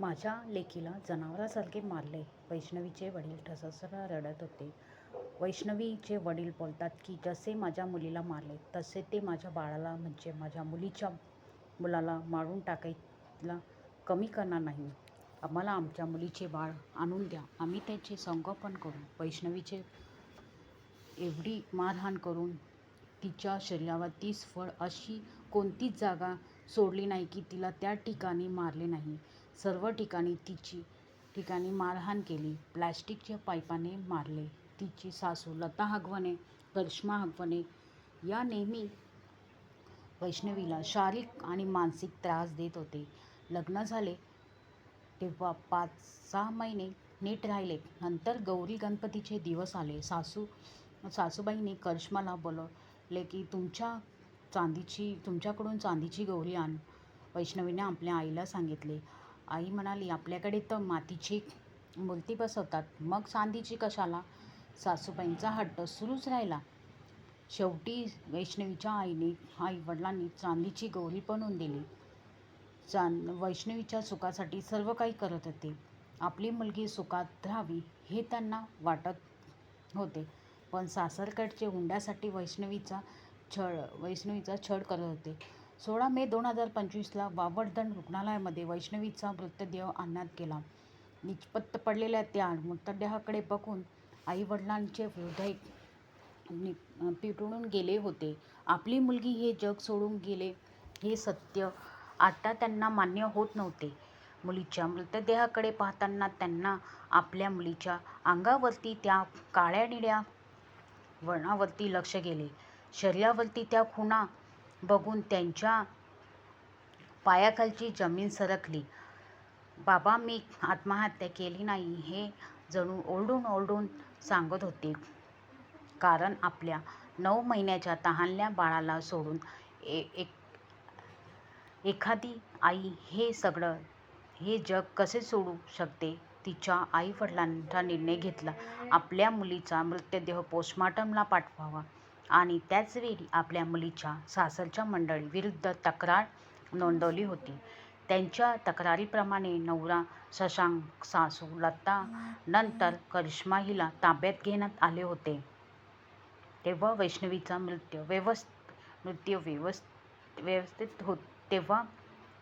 माझ्या लेकीला जनावरासारखे मारले. वैष्णवीचे वडील ठसठसा रडत होते. वैष्णवीचे वडील बोलतात की जसे माझ्या मुलीला मारले तसे ते माझ्या बाळाला म्हणजे माझ्या मुलीच्या मुलाला मारून टाकायला कमी करणार नाही. आम्हाला आमच्या मुलीचे बाळ आणून द्या. आम्ही त्याचे संगोपन करू. वैष्णवीचे एवढी मारहाण करून तिच्या शरीरावर तीस फळ अशी कोणतीच जागा सोडली नाही की तिला त्या ठिकाणी मारले नाही. सर्व ठिकाणी तिची ठिकाणी मारहाण केली. प्लॅस्टिकच्या पाईपाने मारले. तिची सासू लता हगवणे, करिश्मा हगवणे या नेहमी वैष्णवीला शारीरिक आणि मानसिक त्रास देत होते. लग्न झाले तेव्हा पाच सहा महिने नीट राहिले. नंतर गौरी गणपतीचे दिवस आले. सासू सासूबाईने करिश्माला बोलवले की तुमच्या चांदीची तुमच्याकडून चांदीची गौरी आण. वैष्णवीने आपल्या आईला सांगितले. आई म्हणाली आपल्याकडे तर मातीची मूर्ती बसवतात मग सांधीची कशाला? सासूबाईंचा हट्ट सुरूच राहिला. शेवटी वैष्णवीच्या आईने आई वडिलांनी चांदीची गौरी बनवून दिली. चांद वैष्णवीच्या सुखासाठी सर्व काही करत होते. आपली मुलगी सुखात राहावी हे त्यांना वाटत होते. पण सासरकडचे हुंड्यासाठी वैष्णवीचा छळ वैष्णवीचा छळ करत होते. सोळा मे दोन हजार पंचवीसला वावरदण रुग्णालयामध्ये वैष्णवीचा मृतदेह आणण्यात गेला. निचपत्त पडलेल्या त्या मृतदेहाकडे बघून आईवडिलांचे हृदय पिटळून गेले होते. आपली मुलगी हे जग सोडून गेले हे सत्य आता त्यांना मान्य होत नव्हते. मुलीच्या मृतदेहाकडे पाहताना त्यांना आपल्या मुलीच्या अंगावरती त्या काळ्या-निळ्या व्रणावरती लक्ष गेले. शरीरावरती त्या खुणा बघून त्यांच्या पायाखालची जमीन सरकली. बाबा मी आत्महत्या केली नाही हे जणू ओरडून ओरडून सांगत होते. कारण आपल्या नऊ महिन्याच्या तहानल्या बाळाला सोडून ए एक एखादी आई हे सगळं हे जग कसे सोडू शकते? तिच्या आईवडिलांचा निर्णय घेतला आपल्या मुलीचा मृतदेह पोस्टमॉर्टमला पाठवावा आणि त्याचवेळी आपल्या मुलीच्या सासरच्या मंडळीविरुद्ध तक्रार नोंदवली होती. त्यांच्या तक्रारीप्रमाणे नवरा शशांक, सासू लता नंतर करिश्मा हिला ताब्यात घेण्यात आले होते. तेव्हा वैष्णवीचा मृत्यू व्यवस्थित होत तेव्हा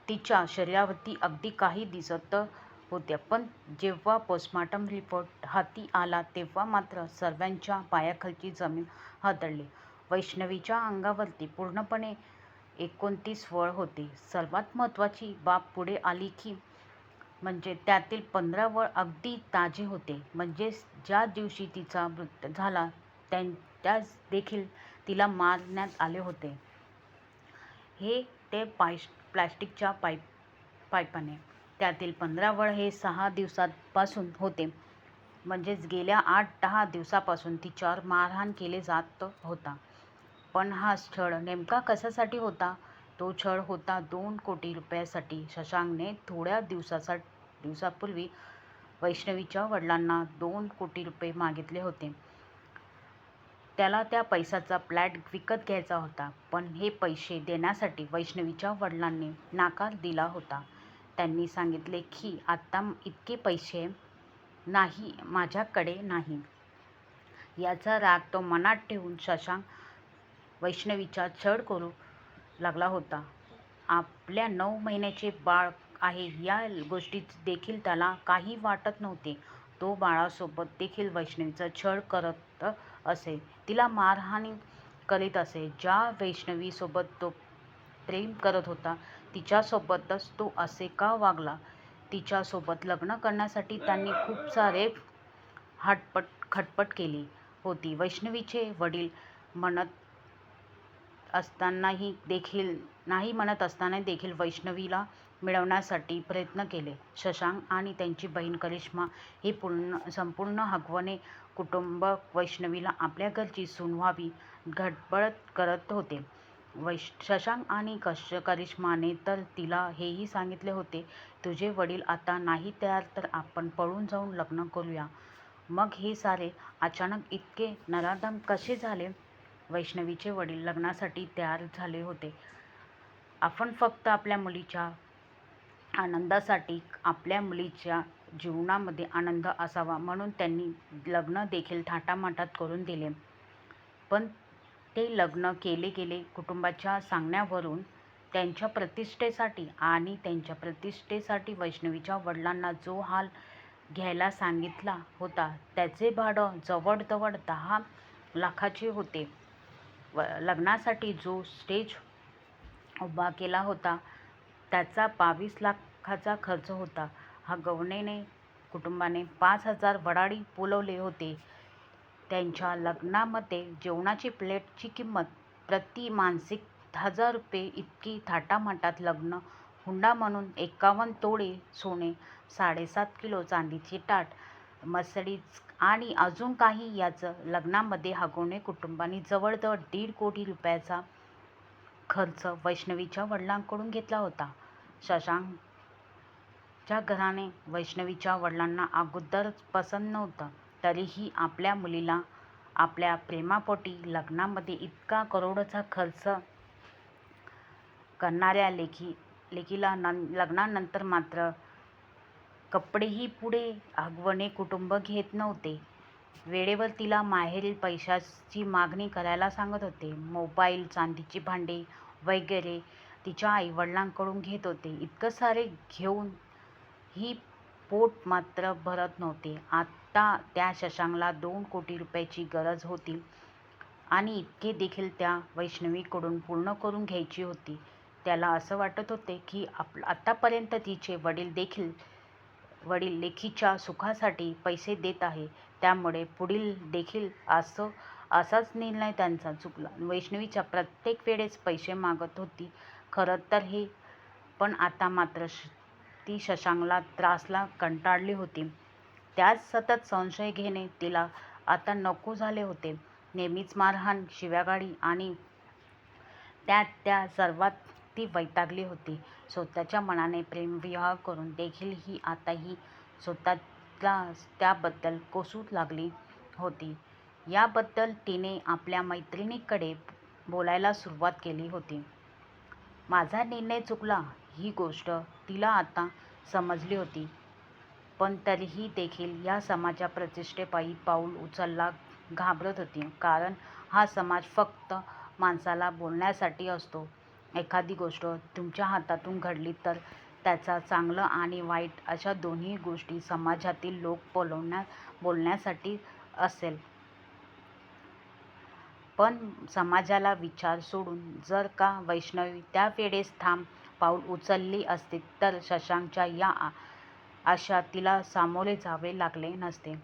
तिच्या शरीरावरती अगदी काही दिसत होत्या पण जेव्हा पोस्टमार्टम रिपोर्ट हाती आला तेव्हा मात्र सर्वांच्या पायाखालची जमीन हादळली वैष्णवीच्या अंगावरती पूर्णपणे एकोणतीस वळ होते. सर्वात महत्त्वाची बाब पुढे आली की म्हणजे त्यातील पंधरा वळ अगदी ताजे होते. म्हणजेच ज्या दिवशी तिचा मृत्यू झाला त्याच देखील तिला मारण्यात आले होते. हे ते प्लॅस्टिकच्या पाईप पाईपाने. त्यातील पंधरा वळ हे सहा दिवसांपासून होते. म्हणजेच गेल्या आठ-दहा दिवसापासून तिच्यावर मारहाण केले जात होता. पण हा छळ नेमका कशासाठी होता? तो छळ होता दोन कोटी रुपयासाठी शशांकने थोड्या दिवसांपूर्वी वैष्णवीच्या वडिलांना दोन कोटी रुपये मागितले होते. त्याला त्या पैशाचा फ्लॅट विकत घ्यायचा होता. पण हे पैसे देण्यासाठी वैष्णवीच्या वडिलांनी नाकार दिला होता. त्यांनी सांगितले की आत्ता इतके पैसे नाही माझ्याकडे नाही. याचा राग तो मनात ठेवून शशांक वैष्णवीचा छळ करू लागला होता. आपल्या नऊ महिन्याचे बाळ आहे या गोष्टी देखील त्याला काही वाटत नव्हते. तो बाळासोबत देखील वैष्णवीचा छळ करत असे. तिला मारहाणी करीत असे. ज्या वैष्णवीसोबत तो प्रेम करत होता तिच्यासोबतच तो असे का वागला? तिच्यासोबत लग्न करण्यासाठी त्यांनी खूप सारी खटपट केली होती. वैष्णवीचे वडील म्हणत असतानाही देखील वैष्णवीला मिळवण्यासाठी प्रयत्न केले. शशांक आणि त्यांची बहीण करिश्मा हे संपूर्ण हगवणे कुटुंब वैष्णवीला आपल्या घरची सून व्हावी धडपड करत होते. वैश शशांक आणि करिश्माने तर तिला हेही सांगितले होते तुझे वडील आता नाही तयार तर आपण पळून जाऊन लग्न करूया. मग हे सारे अचानक इतके नराधम कसे झाले? वैष्णवीचे वडील लग्नासाठी तयार झाले होते. आपण फक्त आपल्या मुलीच्या आनंदासाठी आपल्या मुलीच्या जीवनामध्ये आनंद असावा म्हणून त्यांनी लग्न देखील थाटामाटात करून दिले पण ते लग्न केले गेले कुटुंबाच्या सांगण्यावरून त्यांच्या प्रतिष्ठेसाठी आणि त्यांच्या प्रतिष्ठेसाठी वैष्णवीच्या वडिलांना जो हाल घ्यायला सांगितला होता त्याचे भाडं जवळजवळ दहा लाखाचे होते. व लग्नासाठी जो स्टेज उभा केला होता त्याचा बावीस लाखाचा खर्च होता. हा गवणेने कुटुंबाने पाच हजार वडाळी बोलवले होते. त्यांच्या लग्नामध्ये जेवणाची प्लेटची किंमत प्रति मानसिक हजार रुपये इतकी थाटामाटात लग्न हुंडा म्हणून एकावन्न तोळे सोने साडेसात किलो चांदीची ताट मसडीज आणि अजून काही याचं लग्नामध्ये हागवणे कुटुंबाने जवळजवळ दीड कोटी रुपयाचा खर्च वैष्णवीच्या वडिलांकडून घेतला होता. शशांकच्या घराने वैष्णवीच्या वडिलांना अगोदरच पसंत नव्हतं. तरीही आपल्या मुलीला आपल्या प्रेमापोटी लग्नामध्ये इतका करोडोचा खर्च करणाऱ्या लेखी लेखीला नं लग्नानंतर मात्र कपडेही पुढे आगवणे कुटुंब घेत नव्हते. वेळेवर तिला माहेरील पैशाची मागणी करायला सांगत होते. मोबाईल चांदीची भांडी वगैरे तिच्या आईवडिलांकडून घेत होते. इतकं सारे घेऊन ही पोट मात्र भरत नव्हते. आता आता त्या शशांकला दोन कोटी रुपयाची गरज होती आणि इतके देखील त्या वैष्णवीकडून पूर्ण करून घ्यायची होती. त्याला असं वाटत होते की आप आतापर्यंत तिचे वडील देखील वडील लेखीच्या सुखासाठी पैसे देत आहे. त्यामुळे पुढील देखील असं असाच निर्णय त्यांचा चुकला. वैष्णवीच्या प्रत्येक वेळेस पैसे मागत होती. खरं तर हे पण आता मात्र ती शशांकला त्रासला कंटाळली होती. त्यात सतत संशय घेणे तिला आता नको झाले होते. नेहमीच मारहाण शिव्यागाडी आणि त्यात त्या सर्वात ती वैतागली होती. स्वतःच्या मनाने प्रेमविवाह करून देखील ही आता ही स्वतःला त्याबद्दल कोसू लागली होती. याबद्दल तिने आपल्या मैत्रिणीकडे बोलायला सुरुवात केली होती. माझा निर्णय चुकला ही गोष्ट तिला आता समजली होती. पण तरीही देखील या समाजा प्रतिष्ठेपायी पाऊल उचलला घाबरत होती. कारण हा समाज फक्त माणसाला बोलण्यासाठी असतो. एखादी गोष्ट तुमच्या हातातून घडली तर त्याचा चांगलं आणि वाईट अशा दोन्ही गोष्टी समाजातील लोक बोलवण्या बोलण्यासाठी असेल. पण समाजाला विचार सोडून जर का वैष्णवी त्यावेळेस थांब पाऊल उचलली असती तर शशांकच्या या अशा तिला सामोरे जावे लागले नसते.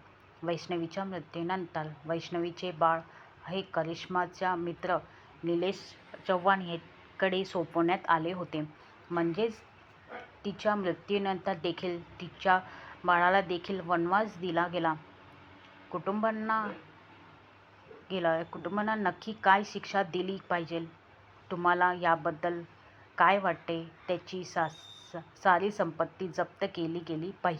वैष्णवीच्या मृत्यूनंतर वैष्णवीचे बाळ हे करिश्माचा मित्र निलेश चव्हाणकडे सोपवण्यात आले होते. म्हणजेच तिच्या मृत्यूनंतर देखील तिच्या बाळाला देखील वनवास दिला गेला. कुटुंबांना गेला कुटुंबांना नक्की काय शिक्षा दिली पाहिजे? तुम्हाला याबद्दल काय वाटते? त्याची सास सारी संपत्ती जप्त केली गेली पाहिजे.